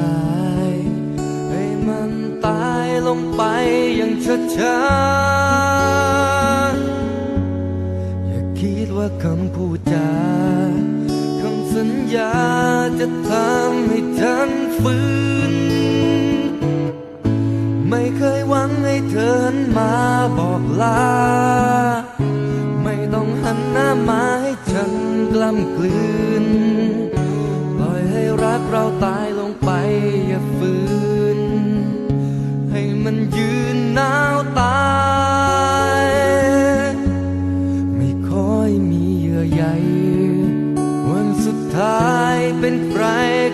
ลาย ให้มันตายลงไปอย่างช้าๆอย่าคิดว่าคำพูดจาคำสัญญาจะทำให้ฉันฟื้น ไม่เคยหวังให้เธอหันมาบอกลา ไม่ต้องหันหน้ามาให้ฉันกล้ำกลืน เราตายลงไปอย่าฝืน ให้มันยืนหนาวตาย ไม่ค่อยมีเยื่อใยวันสุดท้ายเป็นใคร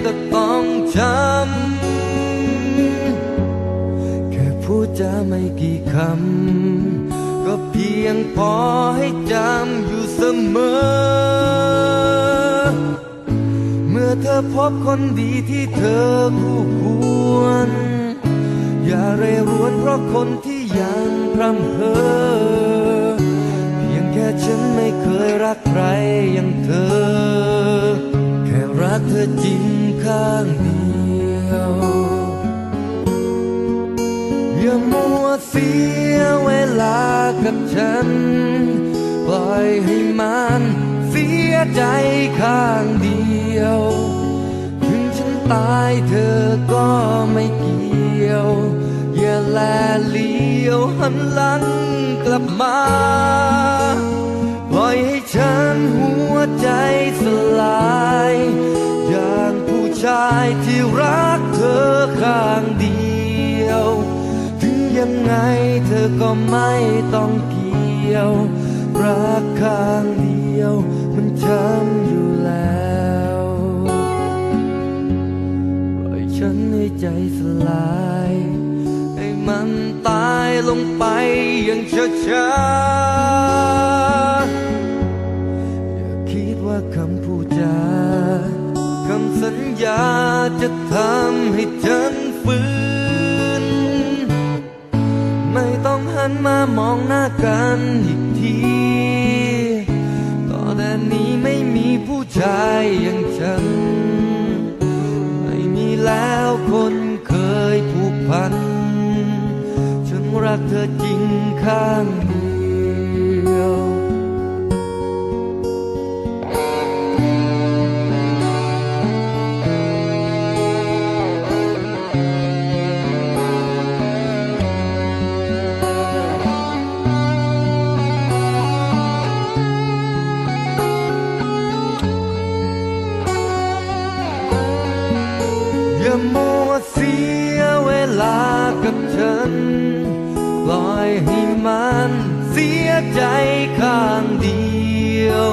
ก็ต้องช้ำแค่พูดจาไม่กี่คำ ก็เพียงพอให้จำอยู่เสมอ พบคนดีที่เธอคู่ควร อย่าเรรวนเพราะคนที่ยังพร่ำเพ้อเพียงแค่ฉันไม่เคยรักใครอย่างเธอ แค่รักเธอจริงข้างเดียว อย่ามัวเสียเวลากับฉัน ปล่อยให้มันเสียใจข้างเดียว ตายเธอก็ไม่เกี่ยว อย่าแลเลี้ยวหันหลังกลับมา ปล่อยให้ฉันหัวใจสลาย อย่างผู้ชายที่รักเธอข้างเดียว ถึงยังไงเธอก็ไม่ต้องเกี่ยว รักข้างเดียวมันช้ำอยู่ อย่างช้าๆอย่าคิดว่าคำพูดจาคำสัญญาจะทำให้ฉันฟื้น ไม่ต้องหันมามองหน้ากันอีกที ต่อแต่นี้ไม่มีผู้ชายอย่างฉัน ไม่มีแล้วคนเคยผูกพัน กเธอจริงข้างเดียวอย่ามัวเสียเวลากับฉัน ให้มันเสียใจข้างเดียว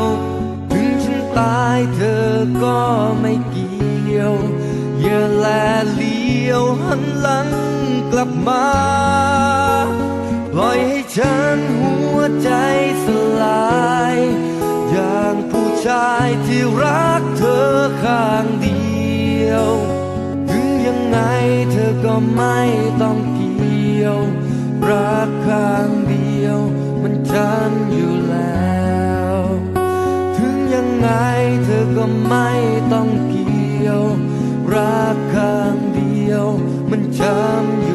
ถึงฉันตายเธอก็ไม่เกี่ยว อย่าแลเลี้ยวหันหลังกลับมา ปล่อยให้ฉันหัวใจสลาย อย่างผู้ชายที่รักเธอข้างเดียว ถึงยังไงเธอก็ไม่ต้องเกี่ยว รักครั้งเดียว มันจำอยู่แล้ว ถึงยังไงเธอก็ไม่ต้องเกี่ยว รักครั้งเดียว มันจำอยู่